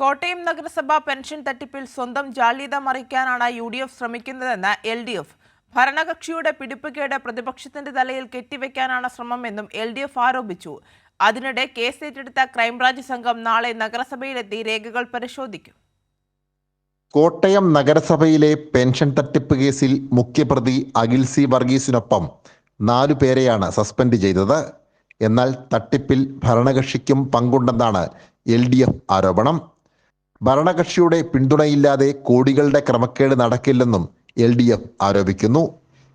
കോട്ടയം നഗരസഭ പെൻഷൻ തട്ടിപ്പിൽ സ്വന്തം ജാള്യത മറിക്കാനാണ് യു ഡി എഫ് ശ്രമിക്കുന്നതെന്ന് എൽ ഡി എഫ് ഭരണകക്ഷിയുടെ പിടിപ്പുകേട് പ്രതിപക്ഷത്തിന്റെ തലയിൽ കെട്ടിവെക്കാനാണ് ശ്രമമെന്നും എൽ ഡി എഫ് ആരോപിച്ചു. അതിനിടെ കേസ് ഏറ്റെടുത്ത ക്രൈംബ്രാഞ്ച് സംഘം നാളെ നഗരസഭയിലെത്തി രേഖകൾ പരിശോധിക്കും. കോട്ടയം നഗരസഭയിലെ പെൻഷൻ തട്ടിപ്പ് കേസിൽ മുഖ്യപ്രതി അഖിൽ സി വർഗീസിനൊപ്പം നാലു പേരെയാണ് സസ്പെൻഡ് ചെയ്തത്. എന്നാൽ തട്ടിപ്പിൽ ഭരണകക്ഷിക്കും പങ്കുണ്ടെന്നാണ് എൽ ഡി എഫ് ആരോപണം. ഭരണകക്ഷിയുടെ പിന്തുണയില്ലാതെ കോടികളുടെ ക്രമക്കേട് നടക്കില്ലെന്നും എൽ ഡി എഫ് ആരോപിക്കുന്നു.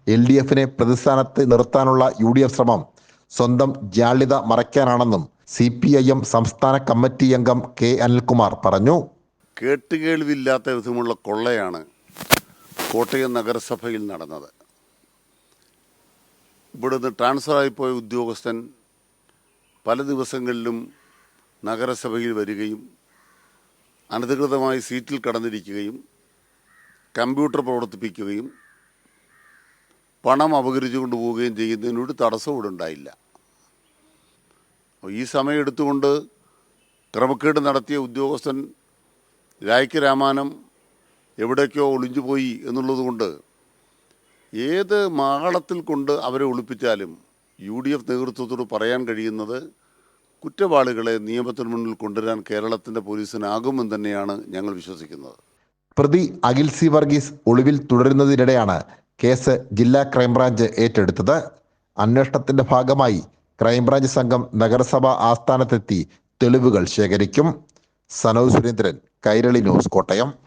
എൽ ഡി എഫിനെ പ്രതിസ്ഥാനത്ത് നിർത്താനുള്ള യു ഡി എഫ് ശ്രമം സ്വന്തം ജാള്യത മറയ്ക്കാനാണെന്നും സി പി ഐ എം സംസ്ഥാന കമ്മിറ്റി അംഗം കെ അനിൽകുമാർ പറഞ്ഞു. കേട്ടുകേൾവില്ലാത്ത വിധമുള്ള കൊള്ളയാണ് കോട്ടയം നഗരസഭയിൽ നടന്നത്. ഇവിടുന്ന് ട്രാൻസ്ഫറായിപ്പോയ ഉദ്യോഗസ്ഥൻ പല ദിവസങ്ങളിലും നഗരസഭയിൽ വരികയും അനധികൃതമായി സീറ്റിൽ കടന്നിരിക്കുകയും കമ്പ്യൂട്ടർ പ്രവർത്തിപ്പിക്കുകയും പണം അപകരിച്ചു കൊണ്ടുപോവുകയും ചെയ്യുന്നതിനൊരു തടസ്സവും ഇവിടെ ഉണ്ടായില്ല. ഈ സമയം എടുത്തുകൊണ്ട് ക്രമക്കേട് നടത്തിയ ഉദ്യോഗസ്ഥൻ രായ്ക്ക് രാമാനം എവിടേക്കോ ഒളിഞ്ഞുപോയി എന്നുള്ളതുകൊണ്ട് ഏത് മാളത്തിൽ കൊണ്ട് അവരെ ഒളിപ്പിച്ചാലും യു ഡി എഫ് നേതൃത്വത്തോട് പറയാൻ കഴിയുന്നത് കുറ്റവാളികളെ നിയമത്തിന് മുന്നിൽ കൊണ്ടുവരാൻ കേരളത്തിന്റെ പോലീസിനാകുമെന്ന് തന്നെയാണ് ഞങ്ങൾ വിശ്വസിക്കുന്നത്. പ്രതി അഖിൽ സി വർഗീസ് ഒളിവിൽ തുടരുന്നതിനിടെയാണ് കേസ് ജില്ലാ ക്രൈംബ്രാഞ്ച് ഏറ്റെടുത്തത്. അന്വേഷണത്തിന്റെ ഭാഗമായി ക്രൈംബ്രാഞ്ച് സംഘം നഗരസഭ ആസ്ഥാനത്തെത്തി തെളിവുകൾ ശേഖരിക്കും. സനോജ് സുരേന്ദ്രൻ കൈരളി ന്യൂസ് കോട്ടയം.